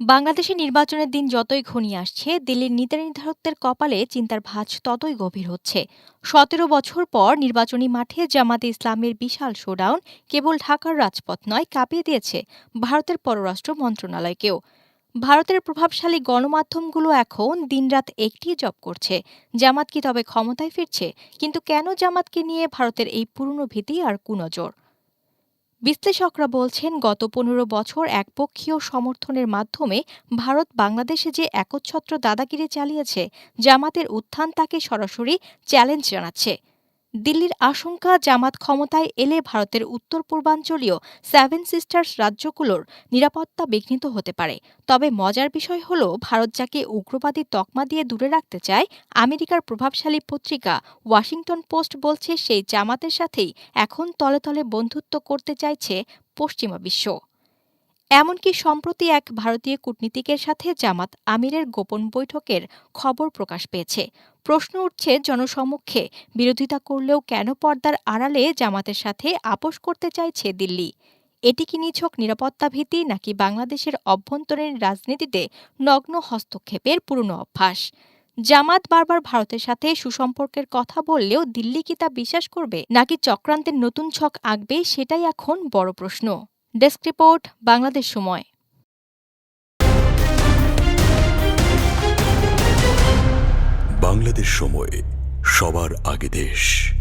বাংলাদেশে নির্বাচনের দিন যতই ঘনিয়ে আসছে, দিল্লির নীতি নির্ধারকদের কপালে চিন্তার ভাঁজ ততই গভীর হচ্ছে। সতেরো বছর পর নির্বাচনী মাঠে জামাতে ইসলামের বিশাল শোডাউন কেবল ঢাকার রাজপথ নয়, কাঁপিয়ে দিয়েছে ভারতের পররাষ্ট্র মন্ত্রণালয়কেও। ভারতের প্রভাবশালী গণমাধ্যমগুলো এখন দিনরাত একটি জব করছে, জামাত কি তবে ক্ষমতায় ফিরছে? কিন্তু কেন জামাতকে নিয়ে ভারতের এই পুরনো ভীতি আর কুনজর? বিশ্লেষকরা বলছেন, গত পনেরো বছর একপক্ষীয় সমর্থনের মাধ্যমে ভারত বাংলাদেশে যে একচ্ছত্র দাদাগিরি চালিয়েছে, জামাতের উত্থান তাকে সরাসরি চ্যালেঞ্জ জানাচ্ছে। দিল্লির আশঙ্কা জামাত ক্ষমতায় এলে ভারতের উত্তর পূর্বাঞ্চলীয় সেভেন সিস্টার্স রাজ্যগুলোর নিরাপত্তা বিঘ্নিত হতে পারে। তবে মজার বিষয় হল, ভারত যাকে উগ্রবাদী তকমা দিয়ে দূরে রাখতে চায়, আমেরিকার প্রভাবশালী পত্রিকা ওয়াশিংটন পোস্ট বলছে, সেই জামাতের সাথেই এখন তলে তলে বন্ধুত্ব করতে চাইছে পশ্চিমা বিশ্ব। এমনকি সম্প্রতি এক ভারতীয় কূটনীতিকের সাথে জামাত আমিরের গোপন বৈঠকের খবর প্রকাশ পেয়েছে। প্রশ্ন উঠছে জনসমক্ষে বিরোধিতা করলেও কেন পর্দার আড়ালে জামাতের সাথে আপোষ করতে চাইছে দিল্লি? এটি কি নিছক নিরাপত্তা ভীতি নাকি বাংলাদেশের অভ্যন্তরীণ রাজনীতিতে নগ্ন হস্তক্ষেপের পুরনো অভ্যাস? জামাত বারবার ভারতের সাথে সুসম্পর্কের কথা বললেও দিল্লি কি তা বিশ্বাস করবে নাকি চক্রান্তের নতুন ছক আঁকবে সেটাই এখন বড় প্রশ্ন। ডেস্ক রিপোর্ট বাংলাদেশ সময়। বাংলাদেশ সময় সবার আগে দেশ।